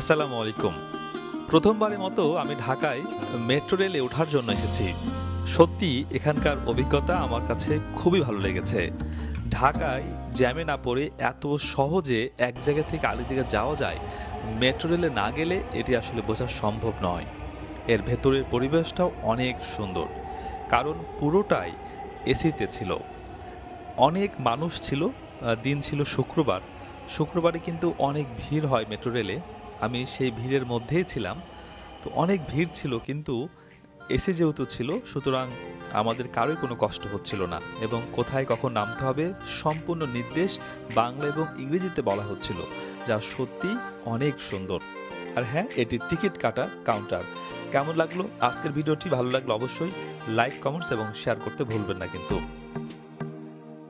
আসসালামু আলাইকুম। প্রথমবারের মতো আমি ঢাকায় মেট্রো রেলে ওঠার জন্য এসেছি। সত্যি, এখানকার অভিজ্ঞতা আমার কাছে খুবই ভালো লেগেছে। ঢাকায় জ্যামে না পড়ে এত সহজে এক জায়গা থেকে আরেক জায়গায় যাওয়া যায়, মেট্রো রেলে না গেলে এটি আসলে বোঝা সম্ভব নয়। এর ভেতরের পরিবেশটাও অনেক সুন্দর, কারণ পুরোটাই এসিতে ছিল। অনেক মানুষ ছিল দিন ছিল শুক্রবার। শুক্রবারে কিন্তু অনেক ভিড় হয় মেট্রো রেলে। আমি সেই ভিড়ের মধ্যেই ছিলাম। তো অনেক ভিড় ছিল কিন্তু এসি যেহেতু ছিল, সুতরাং আমাদের কারোই কোনো কষ্ট হচ্ছিল না এবং কোথায় কখন নামতে হবে সম্পূর্ণ নির্দেশ বাংলা এবং ইংরেজিতে বলা হচ্ছিল, যা সত্যি অনেক সুন্দর। আর হ্যাঁ এটির টিকিট কাটা কাউন্টার কেমন লাগল? আজকের ভিডিওটি ভালো লাগল অবশ্যই লাইক কমেন্টস এবং শেয়ার করতে ভুলবেন না কিন্তু।